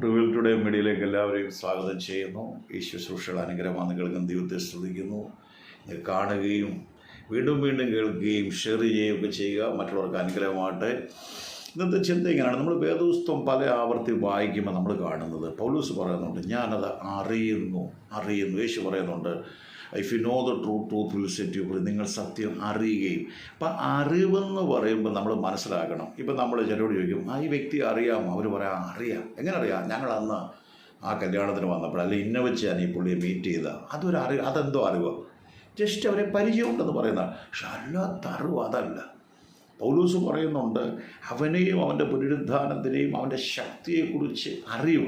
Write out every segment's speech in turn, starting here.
ട്രിവിൽ today മീഡിയയിലേക്ക് എല്ലാവരെയും സ്വാഗതം ചെയ്യുന്നു. ഈ ശുശ്രൂഷകൾ അനുഗ്രഹമാണ് കേൾക്കുന്ന ദൈവത്തെ ശ്രദ്ധിക്കുന്നു കാണുകയും വീണ്ടും വീണ്ടും കേൾക്കുകയും ഷെയർ ചെയ്യുകയും ഒക്കെ ചെയ്യുക. മറ്റുള്ളവർക്ക് അനുഗ്രഹമാകട്ടെ. ഇന്നത്തെ ചിന്ത ഇങ്ങനെയാണ്. നമ്മൾ വേദപുസ്തകം പല ആവർത്തി വായിക്കുമ്പോൾ നമ്മൾ കാണുന്നത്. പൗലൂസ് പറയുന്നുണ്ട് ഞാനത് അറിയുന്നു അറിയുന്നു. യേശു പറയുന്നുണ്ട് if you know the true truth will set you free നിങ്ങൾ സത്യം അറിയുകയും. അപ്പം അറിവെന്ന് പറയുമ്പോൾ നമ്മൾ മനസ്സിലാക്കണം ഇപ്പം നമ്മൾ ചിലരോട് ചോദിക്കും ആ ഈ വ്യക്തി അറിയാമോ? അവർ പറയാം "ആ, അറിയാം. എങ്ങനെ അറിയാം? ഞങ്ങൾ അന്ന് ആ കല്യാണത്തിന് വന്നപ്പോൾ അല്ലെങ്കിൽ ഇന്ന വെച്ചാണ് ഈ പുള്ളിയെ മീറ്റ് ചെയ്ത. അതൊരു അറിവ് അതെന്തോ അറിവ്? ജസ്റ്റ് അവരെ പരിചയമുണ്ടെന്ന് പറയുന്നതാണ് പക്ഷെ അല്ലാത്ത അറിവ് അതല്ല. പൗലൂസ് പറയുന്നുണ്ട് അവനെയും അവന്റെ പുനരുദ്ധാനത്തിനെയും അവന്റെ ശക്തിയെക്കുറിച്ച് അറിവ്.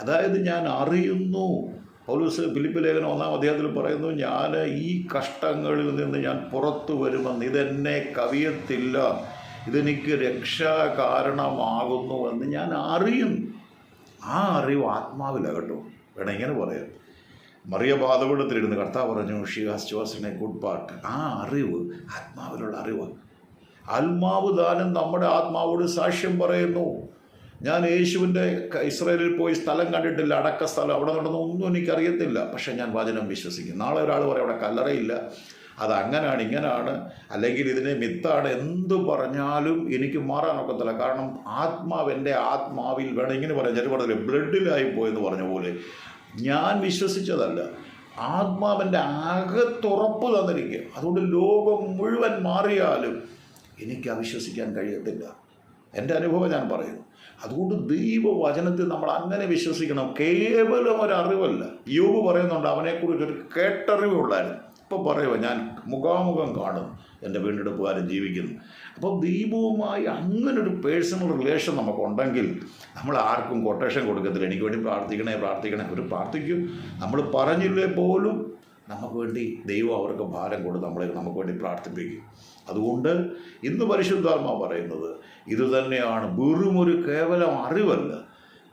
അതായത് ഞാൻ അറിയുന്നു. പൗലൂസ് ഫിലിപ്പ് ലേഖനം ഒന്നാം അധ്യായത്തിൽ പറയുന്നു ഞാൻ ഈ കഷ്ടങ്ങളിൽ നിന്ന് ഞാൻ പുറത്തു വരുമെന്ന്. ഇതെന്നെ കവിയത്തില്ല. ഇതെനിക്ക് രക്ഷാ കാരണമാകുന്നു എന്ന് ഞാൻ അറിയും. ആ അറിവ് ആത്മാവിലകട്ടു വേണം ഇങ്ങനെ പറയാം മറിയ പാതപീഠത്തിലിരുന്ന് കർത്താവ് പറഞ്ഞു ഷിഹാസ് ജോസിനെ ഗുഡ് പാർട്ട് ആ അറിവ് ആത്മാവിലുള്ള അറിവാണ് ആത്മാവ് ദാനം നമ്മുടെ ആത്മാവോട് സാക്ഷ്യം പറയുന്നു. ഞാൻ യേശുവിന്റെ ഇസ്രയേലിൽ പോയി സ്ഥലം കണ്ടിട്ടില്ല അടക്ക സ്ഥലം അവിടെ നടന്ന ഒന്നും എനിക്കറിയത്തില്ല. പക്ഷേ ഞാൻ വചനം വിശ്വസിക്കും. നാളെ ഒരാൾ പറയും അവിടെ കല്ലറയില്ല. അത് അങ്ങനെയാണ് ഇങ്ങനെയാണ് അല്ലെങ്കിൽ ഇതിനെ മിത്താണ്. എന്ത് പറഞ്ഞാലും എനിക്ക് മാറാനൊക്കത്തില്ല കാരണം ആത്മാവ് എന്റെ ആത്മാവിൽ വേണം. ഇങ്ങനെ പറയാം. ചില പറഞ്ഞില്ലേ ബ്ലഡിലായി പോയെന്ന് പറഞ്ഞ പോലെ. ഞാൻ വിശ്വസിച്ചതല്ല. ആത്മാവിന്റെ ആകത്തുറപ്പ് തന്നിരിക്കുക. അതുകൊണ്ട് ലോകം മുഴുവൻ മാറിയാലും എനിക്ക് അവിശ്വസിക്കാൻ കഴിയത്തില്ല. എന്റെ അനുഭവം ഞാൻ പറയുന്നു. അതുകൊണ്ട് ദൈവവചനത്തിൽ നമ്മൾ അങ്ങനെ വിശ്വസിക്കണം. കേവലം ഒരു അറിവല്ല യോബ് പറയുന്നുണ്ട് അവനെക്കുറിച്ച് ഒരു കേട്ടറിവ് ഉള്ളായിരുന്നു. ഇപ്പം പറയുക ഞാൻ മുഖാമുഖം കാണും എന്റെ വീണ്ടെടുപ്പുകാരൻ ജീവിക്കുന്നു. അപ്പോൾ ദൈവവുമായി അങ്ങനൊരു പേഴ്സണൽ റിലേഷൻ നമുക്കുണ്ടെങ്കിൽ നമ്മൾ ആർക്കും കൊട്ടേഷൻ കൊടുക്കത്തില്ല. എനിക്ക് വേണ്ടി പ്രാർത്ഥിക്കണേ പ്രാർത്ഥിക്കണേ. അവർ പ്രാർത്ഥിക്കും. നമ്മൾ പറഞ്ഞില്ലേ പോലും നമുക്ക് വേണ്ടി ദൈവം അവർക്ക് ഭാരം കൊടുത്ത് നമ്മളെ നമുക്ക് വേണ്ടി പ്രാർത്ഥിപ്പിക്കും. അതുകൊണ്ട് ഇന്ന് പരിശുദ്ധാത്മ പറയുന്നത് ഇതുതന്നെയാണ് വെറും ഒരു കേവലം അറിവല്ല.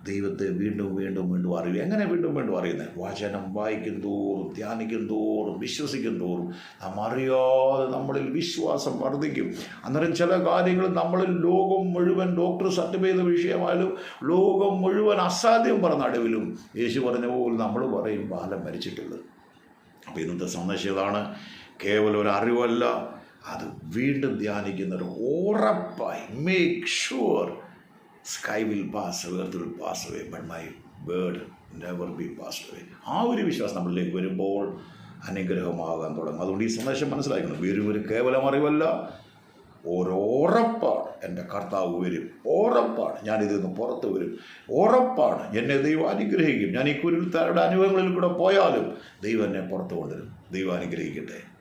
ദൈവത്തെ വീണ്ടും വീണ്ടും വീണ്ടും അറിയുക. എങ്ങനെ വീണ്ടും വീണ്ടും അറിയുന്നത്? വചനം വായിക്കും തോറും ധ്യാനിക്കും തോറും വിശ്വസിക്കും തോറും. നാം അറിയാതെ നമ്മളിൽ വിശ്വാസം വർദ്ധിക്കും. അന്നേരം ചില കാര്യങ്ങൾ നമ്മളിൽ ലോകം മുഴുവൻ ഡോക്ടർ സർട്ടിഫൈ ചെയ്ത വിഷയമായാലും ലോകം മുഴുവൻ അസാധ്യം പറഞ്ഞ അടിവിലും യേശു പറഞ്ഞ പോലെ നമ്മൾ പറയും ബാലം മരിച്ചിട്ടുള്ളത് അപ്പോൾ ഇന്നത്തെ സന്ദേശം ഇതാണ്. കേവലം ഒരു അറിവല്ല. അത് വീണ്ടും ധ്യാനിക്കുന്ന ഒരു ഉറപ്പായി make sure sky will pass earth will pass away but my word never be pass away ആ ഒരു വിശ്വാസം നമ്മളിലേക്ക് വരുമ്പോൾ അനുഗ്രഹമാകാൻ തുടങ്ങും. അതുകൊണ്ട് ഈ സന്ദേശം മനസ്സിലാക്കണം. വരും ഒരു കേവലം അറിവല്ല ഓരോറപ്പാണ് എന്റെ കർത്താവ് വരും. ഉറപ്പാണ്. ഞാനിതിൽ നിന്ന് പുറത്ത് വരും. ഉറപ്പാണ്. എന്നെ ദൈവം അനുഗ്രഹിക്കും. ഞാൻ ഈ കുരുത്താരുടെ അനുഭവങ്ങളിൽ കൂടെ പോയാലും ദൈവം എന്നെ പുറത്ത് കൊണ്ടുവരും. ദൈവം അനുഗ്രഹിക്കട്ടെ.